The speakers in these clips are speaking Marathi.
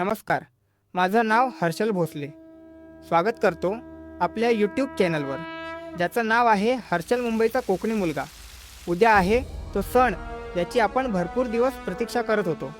नमस्कार. माझं नाव हर्षल भोसले. स्वागत करतो आपल्या यूट्यूब चॅनलवर ज्याचं नाव आहे हर्षल मुंबईचा कोकणी मुलगा. उद्या आहे तो सण ज्याची आपण भरपूर दिवस प्रतीक्षा करत होतो.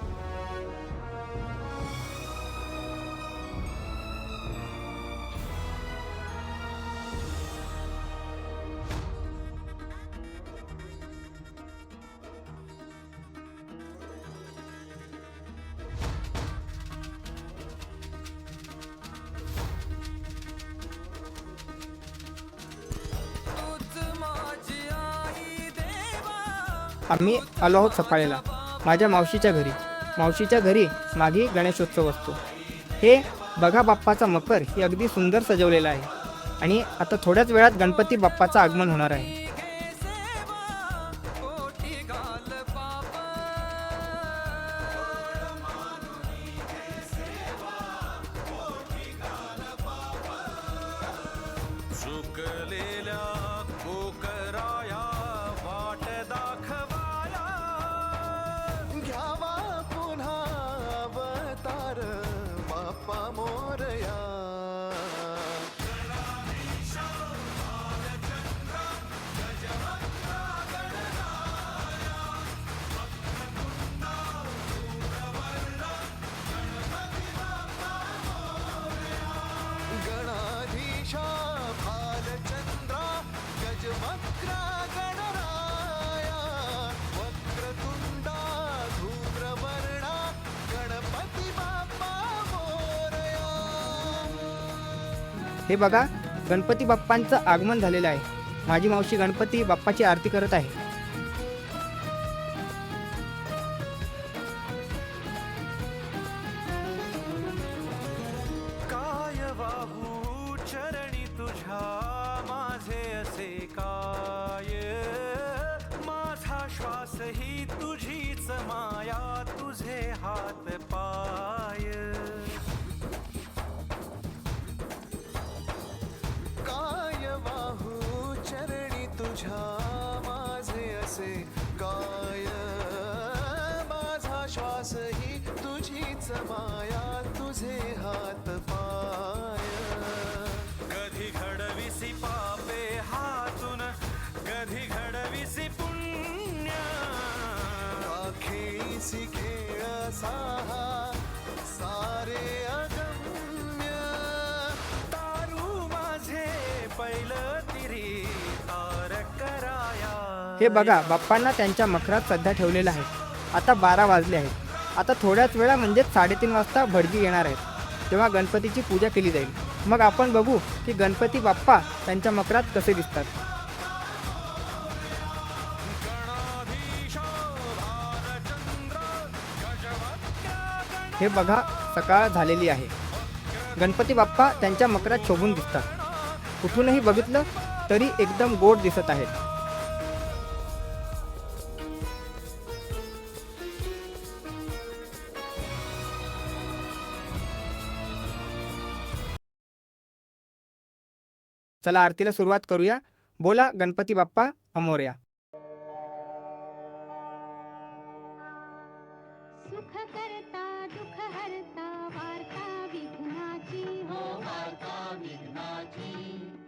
आम्ही आलो आहोत सफाळेला माझ्या मावशीच्या घरी. मावशीच्या घरी मागे गणेशोत्सव असतो. हे बघा बाप्पाचा मकर हे अगदी सुंदर सजवलेलं आहे. आणि आता थोड्याच वेळात गणपती बाप्पाचं आगमन होणार आहे. हे बघा गणपती बाप्पांचं आगमन झालेलं आहे. माझी मावशी गणपती बाप्पाची आरती करत आहे. तुझीच माया तुझे हात पाय. कधी घडविसी पापे हातून कधी घडविसी पुण्य. खेळीसी खेळ साहा सारे अगम्य तारू माझे पहिलं तिरी तार कराया. हे बघा बाप्पांना त्यांच्या मखरात सध्या ठेवलेलं आहे. आता बारा वाजले आहेत. आता थोड्याच वेळा म्हणजेच साडेतीन वाजता भडगी येणार आहेत. तेव्हा गणपतीची पूजा केली जाईल. मग आपण बघू की गणपती बाप्पा त्यांच्या मकरात कसे दिसतात. हे बघा सकाळ झालेली आहे. गणपती बाप्पा त्यांच्या मकरात शोभून दिसतात. कुठूनही बघितलं तरी एकदम गोड दिसत आहेत. चला आरतीला सुरुवात करूया. बोला गणपती बाप्पा अमोर्या. विघ्नाची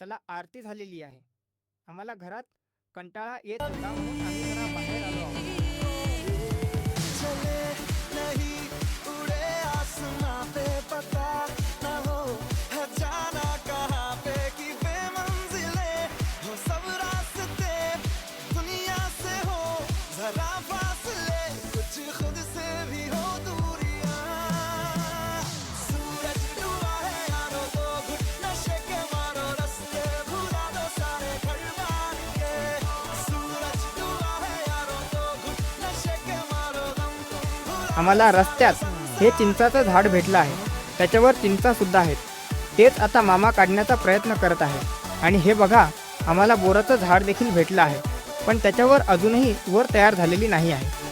चला आरती झालेली आहे. आम्हाला घरात कंटाळा येत होता म्हणून आम्ही जरा बाहेर आलो आहोत. आम्हाला रस्त्यात हे चिंचाचं झाड भेटलं आहे. त्याच्यावर चिंचा सुद्धा आहेत. तेच आता मामा काढण्याचा प्रयत्न करत आहे. आणि हे बघा आम्हाला बोराचं झाड देखील भेटलं आहे. पण त्याच्यावर अजूनही वर तयार झालेली नाही आहे.